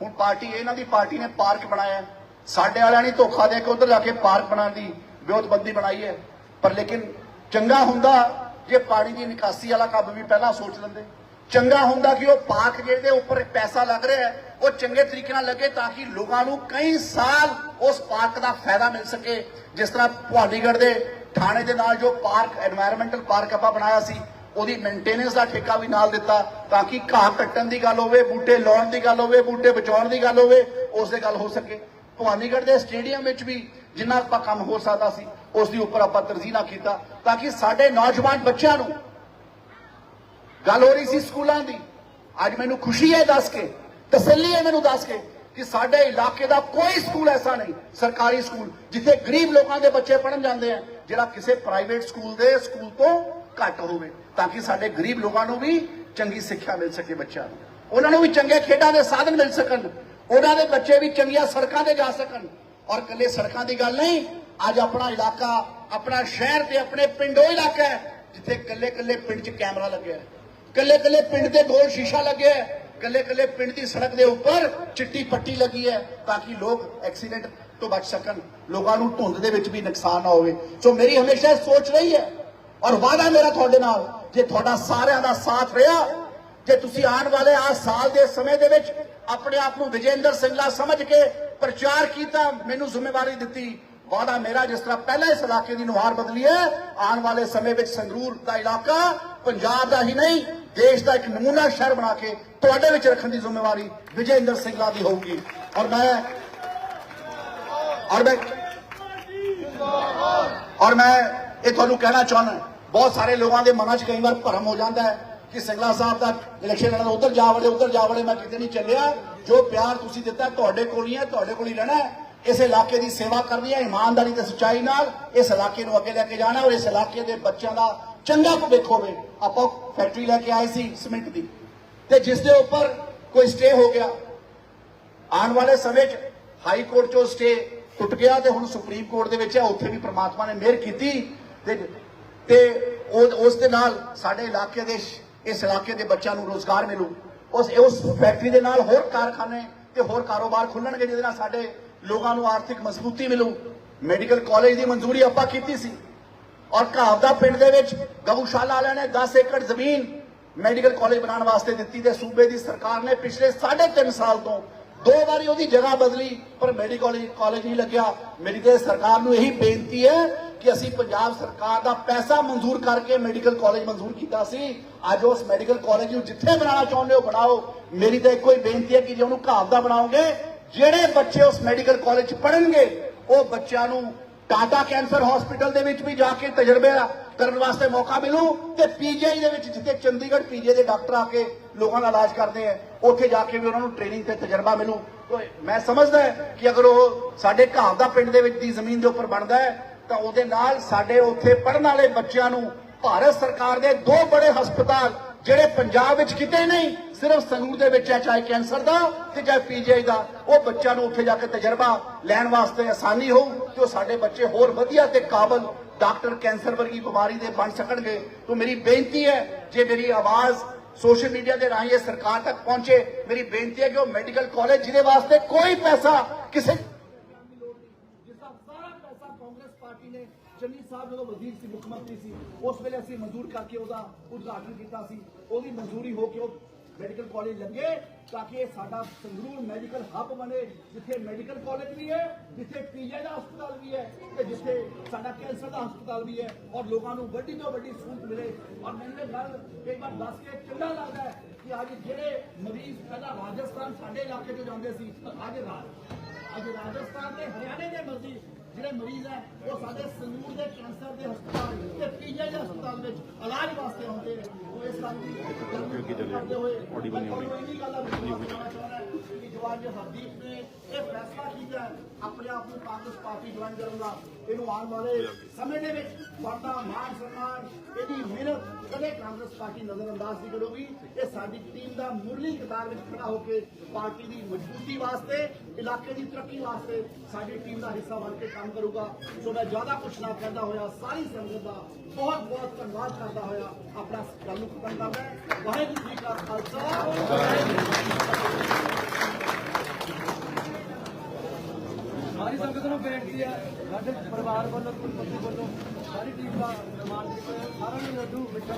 ਹੁਣ ਪਾਰਟੀ, ਇਹਨਾਂ ਦੀ ਪਾਰਟੀ ਨੇ ਪਾਰਕ ਬਣਾਇਆ ਸਾਡੇ ਵਾਲਿਆਂ ਨੇ ਧੋਖਾ ਦੇ ਕੇ ਉਧਰ ਜਾ ਕੇ ਪਾਰਕ ਬਣਾਉਣ ਦੀ ਵਿਉਤਬੰਦੀ ਬਣਾਈ ਹੈ। ਪਰ ਲੇਕਿਨ ਚੰਗਾ ਹੁੰਦਾ ਜੇ ਪਾਣੀ ਦੀ ਨਿਕਾਸੀ ਵਾਲਾ ਕੰਮ ਵੀ ਪਹਿਲਾਂ ਸੋਚ ਲੈਂਦੇ। ਚੰਗਾ ਹੁੰਦਾ ਕਿ ਉਹ ਪਾਕ ਜਿਹਦੇ ਉੱਪਰ ਪੈਸਾ ਲੱਗ ਰਿਹਾ ਹੈ, ਉਹ ਚੰਗੇ ਤਰੀਕੇ ਨਾਲ ਲੱਗੇ ਤਾਂ ਕਿ ਲੋਕਾਂ ਨੂੰ ਕਈ ਸਾਲ ਉਸ ਪਾਰਕ ਦਾ ਫਾਇਦਾ ਮਿਲ ਸਕੇ। ਜਿਸ ਤਰ੍ਹਾਂ ਭਵਾਨੀਗੜ੍ਹ ਦੇ ਥਾਣੇ ਦੇ ਨਾਲ ਜੋ ਪਾਰਕ এনवायरमेंटਲ ਪਾਰਕ ਆਪਾਂ ਬਣਾਇਆ ਸੀ, ਉਹਦੀ ਮੇਨਟੇਨੈਂਸ ਦਾ ਠੇਕਾ ਵੀ ਨਾਲ ਦਿੱਤਾ ਤਾਂ ਕਿ ਘਾਹ ਕੱਟਣ ਦੀ ਗੱਲ ਹੋਵੇ, ਬੂਟੇ ਲਾਉਣ ਦੀ ਗੱਲ ਹੋਵੇ, ਬੂਟੇ ਬਚਾਉਣ ਦੀ ਗੱਲ ਹੋਵੇ, ਉਸ ਦੇ ਗੱਲ ਹੋ ਸਕੇ। ਭਵਾਨੀਗੜ੍ਹ ਦੇ ਸਟੇਡੀਅਮ ਵਿੱਚ ਵੀ ਜਿੰਨਾ ਆਪਾਂ ਕੰਮ ਹੋ ਸਕਦਾ ਸੀ, ਉਸ ਦੀ ਉੱਪਰ ਆਪਾਂ ਤਰਜੀਹ ਨਾ ਕੀਤਾ, ਤਾਂ ਕਿ ਸਾਡੇ ਨੌਜਵਾਨ ਬੱਚਿਆਂ ਨੂੰ ਗੱਲ ਹੋ ਰਹੀ ਸੀ ਸਕੂਲਾਂ ਦੀ। ਅੱਜ ਮੈਨੂੰ ਖੁਸ਼ੀ ਹੈ ਦੱਸ ਕੇ, ਤਸੱਲੀ ਹੈ ਮੈਨੂੰ ਦੱਸ ਕੇ, ਕਿ ਸਾਡੇ ਇਲਾਕੇ ਦਾ ਕੋਈ ਸਕੂਲ ਐਸਾ ਨਹੀਂ, ਸਰਕਾਰੀ ਸਕੂਲ, ਜਿੱਥੇ ਗਰੀਬ ਲੋਕਾਂ ਦੇ ਬੱਚੇ ਪੜਨ ਜਾਂਦੇ ਆ, ਜਿਹੜਾ ਕਿਸੇ ਪ੍ਰਾਈਵੇਟ ਸਕੂਲ ਦੇ ਸਕੂਲ ਤੋਂ ਘੱਟ ਹੋਵੇ, ਤਾਂ ਕਿ ਸਾਡੇ ਗਰੀਬ ਲੋਕਾਂ ਨੂੰ ਵੀ ਚੰਗੀ ਸਿੱਖਿਆ ਮਿਲ ਸਕੇ ਬੱਚਿਆਂ ਨੂੰ। ਉਹਨਾਂ ਨੂੰ ਵੀ ਚੰਗੇ ਖੇਡਾਂ ਦੇ ਸਾਧਨ ਮਿਲ ਸਕਣ, ਉਹਨਾਂ ਦੇ ਬੱਚੇ ਵੀ ਚੰਗੀਆਂ ਸੜਕਾਂ ਤੇ ਜਾ ਸਕਣ। ਔਰ ਕੱਲੇ ਸੜਕਾਂ ਦੀ ਗੱਲ ਨਹੀਂ ਅੱਜ ਆਪਣਾ ਇਲਾਕਾ ਆਪਣਾ ਸ਼ਹਿਰ ਤੇ ਆਪਣੇ ਪਿੰਡੋ ਇਲਾਕਾ ਹੈ ਜਿੱਥੇ ਕੱਲੇ ਕੱਲੇ ਪਿੰਡ 'ਚ ਕੈਮਰਾ ਲੱਗਿਆ ਹੈ ਕੱਲੇ ਕੱਲੇ ਪਿੰਡ ਦੇ ਗੋਲ ਸ਼ੀਸ਼ਾ ਲੱਗਿਆ ਹੈ ਕੱਲੇ ਕੱਲੇ ਪਿੰਡ ਦੀ ਸੜਕ ਦੇ ਉੱਪਰ ਚਿੱਟੀ ਪੱਟੀ ਲੱਗੀ ਹੈ ਤਾਂ ਕਿ ਲੋਕ ਐਕਸੀਡੈਂਟ ਤੋਂ ਬਚ ਸਕਣ ਲੋਕਾਂ ਨੂੰ ਧੁੰਦ ਦੇ ਵਿੱਚ ਵੀ ਨੁਕਸਾਨ ਨਾ ਹੋਵੇ ਸੋ ਮੇਰੀ ਹਮੇਸ਼ਾ ਸੋਚ ਰਹੀ ਹੈ ਔਰ ਵਾਅਦਾ ਮੇਰਾ ਤੁਹਾਡੇ ਨਾਲ ਜੇ ਤੁਹਾਡਾ ਸਾਰਿਆਂ ਦਾ ਸਾਥ ਰਿਹਾ ਜੇ ਤੁਸੀਂ ਆਉਣ ਵਾਲੇ ਆ ਸਾਲ ਦੇ ਸਮੇਂ ਦੇ ਵਿੱਚ ਆਪਣੇ ਆਪ ਨੂੰ ਵਿਜੇਂਦਰ ਸਿੰਘਲਾ ਸਮਝ ਕੇ ਪ੍ਰਚਾਰ ਕੀਤਾ, ਮੈਨੂੰ ਜ਼ਿੰਮੇਵਾਰੀ ਦਿੱਤੀ। ਵਾਦਾ ਮੇਰਾ ਜਿਸ ਤਰ੍ਹਾਂ ਪਹਿਲਾਂ ਇਸ ਇਲਾਕੇ ਦੀ ਨੁਹਾਰ ਬਦਲੀ ਹੈ, ਆਉਣ ਵਾਲੇ ਸਮੇਂ ਵਿੱਚ ਸੰਗਰੂਰ ਦਾ ਇਲਾਕਾ ਪੰਜਾਬ ਦਾ ਹੀ ਨਹੀਂ, ਦੇਸ਼ ਦਾ ਇੱਕ ਨਮੂਨਾ ਸ਼ਹਿਰ ਬਣਾ ਕੇ ਤੁਹਾਡੇ ਵਿੱਚ ਰੱਖਣ ਦੀ ਜ਼ਿੰਮੇਵਾਰੀ ਵਿਜੇਂਦਰ ਸਿੰਘਲਾ ਦੀ ਹੋਊਗੀ। ਔਰ ਮੈਂ ਔਰ ਮੈਂ ਔਰ ਮੈਂ ਇਹ ਤੁਹਾਨੂੰ ਕਹਿਣਾ ਚਾਹੁੰਦਾ, ਬਹੁਤ ਸਾਰੇ ਲੋਕਾਂ ਦੇ ਮਨਾਂ 'ਚ ਕਈ ਵਾਰ ਭਰਮ ਹੋ ਜਾਂਦਾ ਹੈ। ਕਿ ਸਿੰਗਲਾ ਸਾਹਿਬ ਦਾ ਇਲੈਕਸ਼ਨ ਲੜਨਾ ਉਧਰ ਜਾ ਵੜੇ, ਉਧਰ ਜਾ ਵੜੇ, ਮੈਂ ਕਿਤੇ ਨਹੀਂ ਚੱਲਿਆ। ਜੋ ਪਿਆਰ ਤੁਸੀਂ ਦਿੱਤਾ, ਤੁਹਾਡੇ ਕੋਲ ਹੀ ਹੈ, ਤੁਹਾਡੇ ਕੋਲ ਹੀ ਰਹਿਣਾ ਇਸ ਇਲਾਕੇ ਦੀ ਸੇਵਾ ਕਰਨੀ ਹੈ, ਇਮਾਨਦਾਰੀ ਤੇ ਸੱਚਾਈ ਨਾਲ ਇਸ ਇਲਾਕੇ ਨੂੰ ਅੱਗੇ ਲੈ ਕੇ ਜਾਣਾ ਔਰ ਇਸ ਇਲਾਕੇ ਦੇ ਬੱਚਿਆਂ ਦਾ ਚੰਗਾ ਭਵਿੱਖ ਹੋਵੇ। ਆਪਾਂ ਫੈਕਟਰੀ ਲੈ ਕੇ ਆਏ ਸੀ ਸੀਮੈਂਟ ਦੀ। ਤੇ ਜਿਸ ਦੇ ਉੱਪਰ ਕੋਈ ਸਟੇ ਹੋ ਗਿਆ। ਆਉਣ ਵਾਲੇ ਸਮੇਂ 'ਚ ਹਾਈ ਕੋਰਟ 'ਚੋਂ ਸਟੇ ਟੁੱਟ ਗਿਆ ਤੇ ਹੁਣ ਸੁਪਰੀਮ ਕੋਰਟ ਦੇ ਵਿੱਚ ਹੈ, ਉੱਥੇ ਵੀ ਪ੍ਰਮਾਤਮਾ ਨੇ ਮਿਹਰ ਕੀਤੀ। ਤੇ ਤੇ ਉਸ ਦੇ ਨਾਲ ਸਾਡੇ ਇਲਾਕੇ ਦੇ ਇਸ ਇਲਾਕੇ ਦੇ ਬੱਚਿਆਂ ਨੂੰ ਰੋਜ਼ਗਾਰ ਮਿਲੂ। ਉਸ ਉਸ ਫੈਕਟਰੀ ਦੇ ਨਾਲ ਹੋਰ ਕਾਰਖਾਨੇ ਤੇ ਹੋਰ ਕਾਰੋਬਾਰ ਖੁੱਲਣਗੇ, ਜਿਹਦੇ ਨਾਲ ਸਾਡੇ ਲੋਕਾਂ ਨੂੰ ਆਰਥਿਕ ਮਜ਼ਬੂਤੀ ਮਿਲੂ। ਮੈਡੀਕਲ ਕਾਲਜ ਦੀ ਮਨਜ਼ੂਰੀ ਆਪਾਂ ਕੀਤੀ ਸੀ। ਔਰ ਘਾਵਦਾ ਪਿੰਡ ਦੇ ਵਿੱਚ ਗਊਸ਼ਾਲਾ ਵਾਲਿਆਂ ਨੇ 10 ਏਕੜ ਜ਼ਮੀਨ ਮੈਡੀਕਲ ਕਾਲਜ ਬਣਾਉਣ ਵਾਸਤੇ ਦਿੱਤੀ ਤੇ ਸੂਬੇ ਦੀ ਸਰਕਾਰ ਨੇ ਪਿਛਲੇ 3.5 ਸਾਲ ਤੋਂ ਦੋ ਵਾਰੀ ਉਹਦੀ ਜਗ੍ਹਾ ਬਦਲੀ, ਪਰ ਮੈਡੀਕਲ ਕਾਲਜ ਨਹੀਂ ਲੱਗਿਆ। ਮੇਰੀ ਤੇ ਸਰਕਾਰ ਨੂੰ ਇਹੀ ਬੇਨਤੀ ਹੈ ਕਿ ਅਸੀਂ ਪੰਜਾਬ ਸਰਕਾਰ ਦਾ ਪੈਸਾ ਮਨਜ਼ੂਰ ਕਰਕੇ ਮੈਡੀਕਲ ਕਾਲਜ ਮਨਜ਼ੂਰ ਕੀਤਾ ਸੀ। ਅੱਜ ਉਸ ਮੈਡੀਕਲ ਕਾਲਜ ਨੂੰ ਜਿੱਥੇ ਬਣਾਉਣਾ ਚਾਹੁੰਦੇ ਹੋ, ਬਣਾਓ। ਮੇਰੀ ਤਾਂ ਇੱਕੋ ਹੀ ਬੇਨਤੀ ਹੈ ਕਿ ਜੇ ਉਹਨੂੰ ਘਾਵ ਦਾ ਬਣਾਓਗੇ, ਜਿਹੜੇ ਬੱਚੇ ਉਸ ਮੈਡੀਕਲ ਕਾਲਜ 'ਚ ਪੜ੍ਹਨਗੇ, ਉਹ ਬੱਚਿਆਂ ਨੂੰ ਟਾਟਾ ਕੈਂਸਰ ਹਸਪੀਟਲ ਦੇ ਵਿੱਚ ਵੀ ਜਾ ਕੇ ਤਜਰਬੇ ਕਰਨ ਵਾਸਤੇ ਮੌਕਾ ਮਿਲੂ ਤੇ ਪੀਜੀਆਈ ਦੇ ਵਿੱਚ ਜਿੱਥੇ ਚੰਡੀਗੜ੍ਹ ਪੀਜੀਆਈ ਦੇ ਡਾਕਟਰ ਆ ਕੇ ਲੋਕਾਂ ਦਾ ਇਲਾਜ ਕਰਦੇ ਆ, ਉੱਥੇ ਜਾ ਕੇ ਵੀ ਉਹਨਾਂ ਨੂੰ ਟ੍ਰੇਨਿੰਗ ਤੇ ਤਜਰਬਾ ਮਿਲੂ। ਮੈਂ ਸਮਝਦਾ ਕਿ ਅਗਰ ਉਹ ਸਾਡੇ ਘਾਵ ਦਾ ਪਿੰਡ ਦੇ ਵਿੱਚ ਦੀ ਜ਼ਮੀਨ ਦੇ ਉੱਪਰ ਬਣਦਾ ਹੈ, ਤਾਂ ਉਹਦੇ ਨਾਲ ਸਾਡੇ ਉੱਥੇ ਪੜਨ ਵਾਲੇ ਬੱਚਿਆਂ ਨੂੰ ਭਾਰਤ ਸਰਕਾਰ ਦੇ ਦੋ ਬੜੇ ਹਸਪਤਾਲ ਜਿਹੜੇ ਪੰਜਾਬ ਵਿੱਚ ਕਿਤੇ ਨਹੀਂ ਸਿਰਫ ਸੰਗਰੂਰ ਦੇ ਵਿੱਚ ਹੈ, ਚਾਹੇ ਕੈਂਸਰ ਦਾ ਤੇ ਚਾਹੇ ਪੀਜੀਆਈ ਦਾ, ਉਹ ਬੱਚਿਆਂ ਨੂੰ ਉੱਥੇ ਜਾ ਕੇ ਤਜਰਬਾ ਲੈਣ ਵਾਸਤੇ ਆਸਾਨੀ ਹੋਊ ਤੇ ਉਹ ਸਾਡੇ ਬੱਚੇ ਹੋਰ ਵਧੀਆ ਤੇ ਕਾਬਲ ਡਾਕਟਰ ਕੈਂਸਰ ਵਰਗੀ ਬਿਮਾਰੀ ਦੇ ਬਣ ਸਕਣਗੇ। ਤੋਂ ਮੇਰੀ ਬੇਨਤੀ ਹੈ, ਜੇ ਮੇਰੀ ਆਵਾਜ਼ ਸੋਸ਼ਲ ਮੀਡੀਆ ਦੇ ਰਾਹੀਂ ਸਰਕਾਰ ਤੱਕ ਪਹੁੰਚੇ, ਮੇਰੀ ਬੇਨਤੀ ਹੈ ਕਿ ਉਹ ਮੈਡੀਕਲ ਕਾਲਜ ਜਿਹਦੇ ਵਾਸਤੇ ਕੋਈ ਪੈਸਾ ਕਿਸੇ ਜਿਸਦਾ ਸਾਰਾ ਪੈਸਾ ਕਾਂਗਰਸ ਪਾਰਟੀ ਨੇ, ਚੰਨੀ ਸਾਹਿਬ ਜਦੋਂ ਵਜ਼ੀਰ ਸੀ, ਮੁੱਖ ਮੰਤਰੀ ਸੀ, ਉਸ ਵੇਲੇ ਅਸੀਂ ਮਨਜ਼ੂਰ ਕਰਕੇ ਉਹਦਾ ਉਦਘਾਟਨ ਕੀਤਾ ਸੀ। ਉਹਦੀ ਮਨਜ਼ੂਰੀ ਹੋ ਕੇ ਉਹ ਮੈਡੀਕਲ ਕਾਲਜ ਲੱਗੇ ਤਾਂ ਕਿ ਇਹ ਸਾਡਾ ਸੰਗਰੂਰ ਮੈਡੀਕਲ ਹੱਬ ਬਣੇ, ਜਿੱਥੇ ਮੈਡੀਕਲ ਕਾਲਜ ਵੀ ਹੈ, ਜਿੱਥੇ ਪੀਜੀ ਦਾ ਹਸਪਤਾਲ ਵੀ ਹੈ ਤੇ ਜਿੱਥੇ ਸਾਡਾ ਕੈਂਸਰ ਦਾ ਹਸਪਤਾਲ ਵੀ ਹੈ ਔਰ ਲੋਕਾਂ ਨੂੰ ਵੱਡੀ ਤੋਂ ਵੱਡੀ ਸਹੂਲਤ ਮਿਲੇ। ਔਰ ਮੈਨੂੰ ਗੱਲ ਕਈ ਵਾਰ ਦੱਸ ਕੇ ਚੰਗਾ ਲੱਗਦਾ ਹੈ ਕਿ ਅੱਜ ਜਿਹੜੇ ਮਰੀਜ਼ ਪਹਿਲਾਂ ਰਾਜਸਥਾਨ ਸਾਡੇ ਇਲਾਕੇ ਤੋਂ ਜਾਂਦੇ ਸੀ ਅੱਜ ਰਾਜ ਅੱਜ ਰਾਜਸਥਾਨ ਤੇ ਹਰਿਆਣੇ ਦੇ ਮਰੀਜ਼ ਜਿਹੜੇ ਮਰੀਜ਼ ਹੈ ਉਹ ਸਾਡੇ ਸੰਗਰੂਰ ਦੇ ਕੈਂਸਰ ਦੇ ਹਸਪਤਾਲ ਤੇ ਪੀਜੀ ਦੇ ਹਸਪਤਾਲ ਵਿੱਚ ਇਲਾਜ ਵਾਸਤੇ ਆਉਂਦੇ ਨੇ। ਉਹ ਇਸ ਗੱਲ ਦੀ ਕਰਦੇ ਹੋਏ ਆਡੀਬਲ ਨਹੀਂ ਹੋਣੀ। ਗੱਲ ਆ ਹਰਦੀਪ ਨੇ ਇਹ ਫੈਸਲਾ ਕੀਤਾ ਆਪਣੇ ਆਪ ਨੂੰ ਕਾਂਗਰਸ ਪਾਰਟੀ ਜੁਆਇਨ ਕਰਨ ਦਾ। ਇਹਨੂੰ ਆਉਣ ਵਾਲੇ ਸਮੇਂ ਦੇ ਵਿੱਚ ਵਾਧਾ ਮਾਨ ਸਨਮਾਨ, ਇਹਦੀ ਮਿਹਨਤ ਕਦੇ ਕਾਂਗਰਸ ਪਾਰਟੀ ਨਜ਼ਰ ਅੰਦਾਜ਼ ਨਹੀਂ ਕਰੂਗੀ। ਇਹ ਸਾਡੀ ਟੀਮ ਦਾ ਮੁਰਲੀ ਕਤਾਰ ਵਿੱਚ ਖੜਾ ਹੋ ਕੇ ਪਾਰਟੀ ਦੀ ਮਜ਼ਬੂਤੀ ਵਾਸਤੇ, ਇਲਾਕੇ ਦੀ ਤਰੱਕੀ ਵਾਸਤੇ ਸਾਡੀ ਟੀਮ ਦਾ ਹਿੱਸਾ ਬਣ ਕੇ ਕੰਮ ਕਰੂਗਾ। ਸੋ ਮੈਂ ਜ਼ਿਆਦਾ ਕੁਝ ਨਾ ਕਹਿੰਦਾ ਹੋਇਆ, ਸਾਰੀ ਸੰਗਤ ਦਾ ਬਹੁਤ ਬਹੁਤ ਧੰਨਵਾਦ ਕਰਦਾ ਹੋਇਆ। ਆਪਣਾ ਗੱਲ ਨੂੰ ਖਤਮ ਕਰਦਾ ਹਾਂ। ਵਾਹਿਗੁਰੂ ਜੀ ਕਾ ਖਾਲਸਾ। ਸਾਰੀ ਸੰਗਤ ਨੂੰ ਬੇਨਤੀ ਹੈ ਸਾਡੇ ਪਰਿਵਾਰ ਵੱਲੋਂ, ਕੁਲਪਤੀ ਵੱਲੋਂ, ਸਾਰੀ ਟੀਮ ਦਾ ਨਿਰਮਾਣ ਕੀਤਾ ਸਾਰਿਆਂ ਨੂੰ ਲੱਡੂ ਮਿੱਠਾ